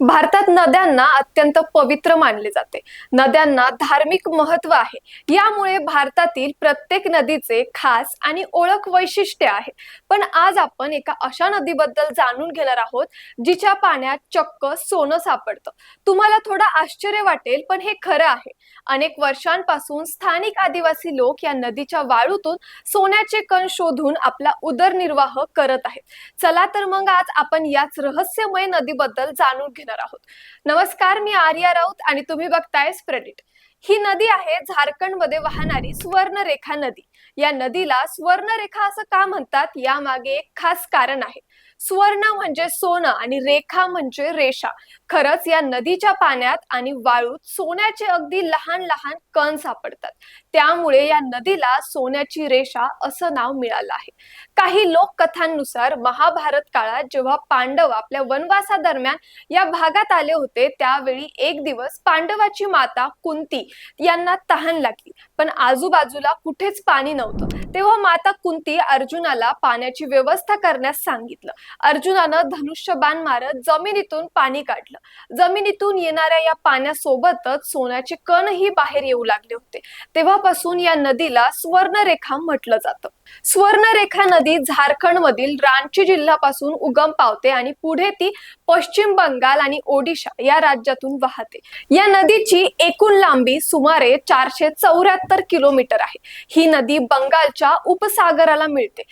भारतात नद्यांना अत्यंत पवित्र मानले जाते. नद्यांना धार्मिक महत्त्व आहे. यामुळे भारतातील प्रत्येक नदीचे खास आणि ओळख वैशिष्ट्य आहे पण आज आपण एका अशा नदीबद्दल जाणून घेणार आहोत जिच्या पाण्यात चक्क सोनं सापडतं. तुम्हाला थोडं आश्चर्य वाटेल पण हे खरं आहे. अनेक वर्षांपासून स्थानिक आदिवासी लोक या नदीच्या वाळूतून सोन्याचे कण शोधून आपला उदरनिर्वाह करत आहेत. चला तर मग आज आपण याच रहस्यमय नदीबद्दल जाणून घेणार आहोत. नमस्कार मी आर्या राऊत आणि तुम्ही बघताय स्प्रेडिट. ही नदी आहे झारखंडमध्ये वाहणारी सुवर्णरेखा नदी. या नदीला सुवर्णरेखा असं का म्हणतात? यामागे एक खास कारण आहे. सुवर्ण म्हणजे सोनं आणि रेखा म्हणजे रेषा. खरंच या नदीच्या पाण्यात आणि वाळूत सोन्याचे अगदी लहान लहान कण सापडतात. त्यामुळे या नदीला सोन्याची रेषा असं नाव मिळालं आहे. काही लोककथांनुसार महाभारत काळात जेव्हा पांडव आपल्या वनवासादरम्यान या भागात आले होते त्यावेळी एक दिवस पांडवाची माता कुंती यांना तहान लागली. पण आजूबाजूला कुठेच पाणी नव्हतं. तेव्हा माता कुंती अर्जुनाला पाण्याची व्यवस्था करण्यास सांगितलं. अर्जुनानं धनुष्यबाण मारत जमिनीतून पाणी काढलं. जमिनीतून येणाऱ्या या पाण्यासोबतच सोन्याचे कणही बाहेर येऊ लागले होते. तेव्हापासून या नदीला सुवर्णरेखा म्हटलं जातं. सुवर्णरेखा नदी झारखंड मधील रांची जिल्ह्यापासून उगम पावते आणि पुढे ती पश्चिम बंगाल आणि ओडिशा या राज्यातून वाहते. या नदीची एकूण लांबी सुमारे चारशे चौऱ्याहत्तर किलोमीटर आहे. ही नदी बंगालच्या उपसागराला मिळते.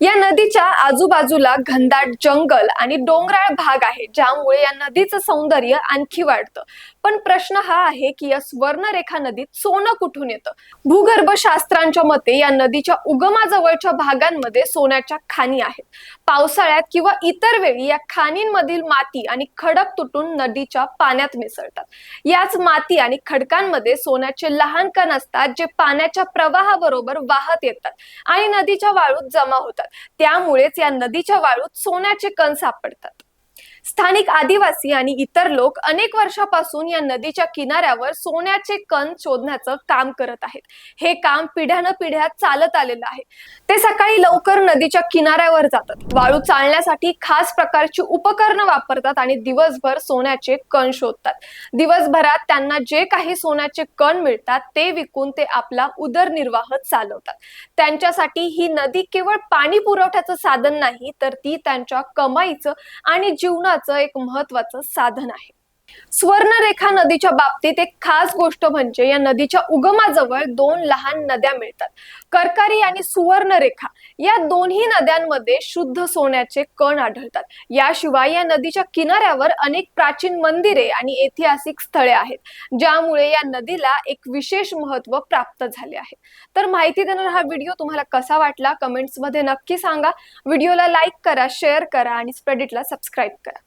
या नदीच्या आजूबाजूला घनदाट जंगल आणि डोंगराळ भाग आहे ज्यामुळे या नदीचं सौंदर्य आणखी वाढतं. पण प्रश्न हा आहे की या स्वर्णरेखा नदीत सोनं कुठून येतं? भूगर्भशास्त्रांच्या मते या नदीच्या उगमाजवळच्या भागांमध्ये सोन्याच्या खाणी आहेत. पावसाळ्यात किंवा इतर वेळी या खाणींमधील माती आणि खडक तुटून नदीच्या पाण्यात मिसळतात. याच माती आणि खडकांमध्ये सोन्याचे लहान कण असतात जे पाण्याच्या प्रवाहाबरोबर वाहत येतात आणि नदीच्या वाळूत जमा होतात. त्यामुळेच या नदीच्या वाळूत सोन्याचे कण सापडतात? स्थानिक आदिवासी आणि इतर लोक अनेक वर्षापासून या नदीच्या किनाऱ्यावर सोन्याचे कण शोधण्याचं काम करत आहेत. हे काम पिढ्यानं पिढ्या चालत आलेलं आहे. ते सकाळी लवकर नदीच्या किनाऱ्यावर जातात. वाळू चालण्यासाठी खास प्रकारची उपकरणं वापरतात आणि दिवसभर सोन्याचे कण शोधतात. दिवसभरात त्यांना जे काही सोन्याचे कण मिळतात ते विकून ते आपला उदरनिर्वाह चालवतात. त्यांच्यासाठी ही नदी केवळ पाणी पुरवठ्याचं साधन नाही तर ती त्यांच्या कमाईचं आणि जीवनाचं एक महत्वाचं साधन आहे. स्वर्णरेखा नदीच्या बाबतीत एक खास गोष्ट म्हणजे या नदीच्या उगमाजवळ दोन लहान नद्या मिळतात. करकारी आणि सुवर्णरेखा या दोन्ही नद्यांमध्ये शुद्ध सोन्याचे कण आढळतात. याशिवाय या नदीच्या किनाऱ्यावर अनेक प्राचीन मंदिरे आणि ऐतिहासिक स्थळे आहेत ज्यामुळे या नदीला एक विशेष महत्त्व प्राप्त झाले आहे. तर माहिती देणारा हा व्हिडिओ तुम्हाला कसा वाटला कमेंट्समध्ये नक्की सांगा. व्हिडिओला लाईक करा शेअर करा आणि स्प्रेडिटला सबस्क्राईब करा.